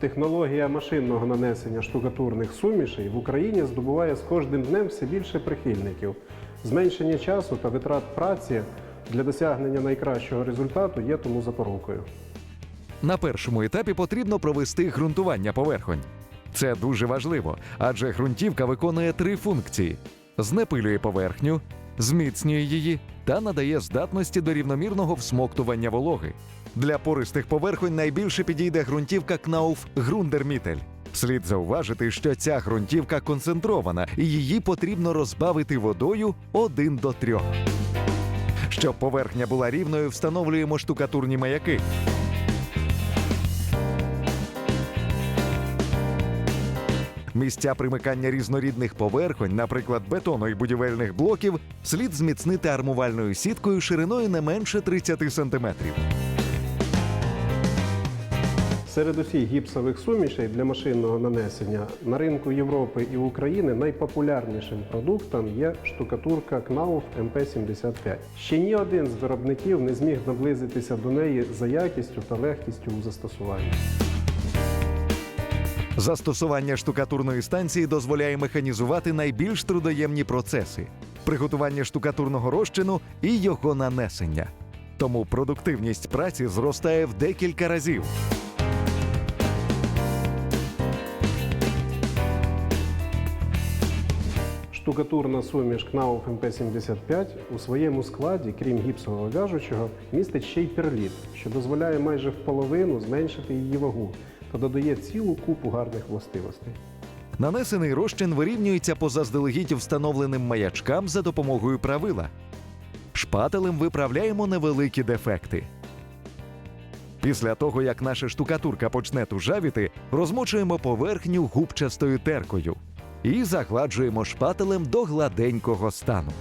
Технологія машинного нанесення штукатурних сумішей в Україні здобуває з кожним днем все більше прихильників. Зменшення часу та витрат праці для досягнення найкращого результату є тому запорукою. На першому етапі потрібно провести ґрунтування поверхонь. Це дуже важливо, адже ґрунтівка виконує три функції: знепилює поверхню, зміцнює її та надає здатності до рівномірного всмоктування вологи. Для пористих поверхонь найбільше підійде ґрунтівка Кнауф Грундермітель. Слід зауважити, що ця ґрунтівка концентрована і її потрібно розбавити водою 1 до 3. Щоб поверхня була рівною, встановлюємо штукатурні маяки. Місця примикання різнорідних поверхонь, наприклад, бетону і будівельних блоків, слід зміцнити армувальною сіткою шириною не менше 30 см. Серед усіх гіпсових сумішей для машинного нанесення на ринку Європи і України найпопулярнішим продуктом є штукатурка Knauf MP75. Ще ні один з виробників не зміг наблизитися до неї за якістю та легкістю у застосуванні. Застосування штукатурної станції дозволяє механізувати найбільш трудоємні процеси приготування штукатурного розчину і його нанесення. Тому продуктивність праці зростає в декілька разів. Штукатурна суміш Knauf MP75 у своєму складі, крім гіпсового в'яжучого, містить ще й перліт, що дозволяє майже в половину зменшити її вагу та додає цілу купу гарних властивостей. Нанесений розчин вирівнюється по заздалегідь встановленим маячкам за допомогою правила. Шпателем виправляємо невеликі дефекти. Після того, як наша штукатурка почне тужавіти, розмочуємо поверхню губчастою теркою і загладжуємо шпателем до гладенького стану.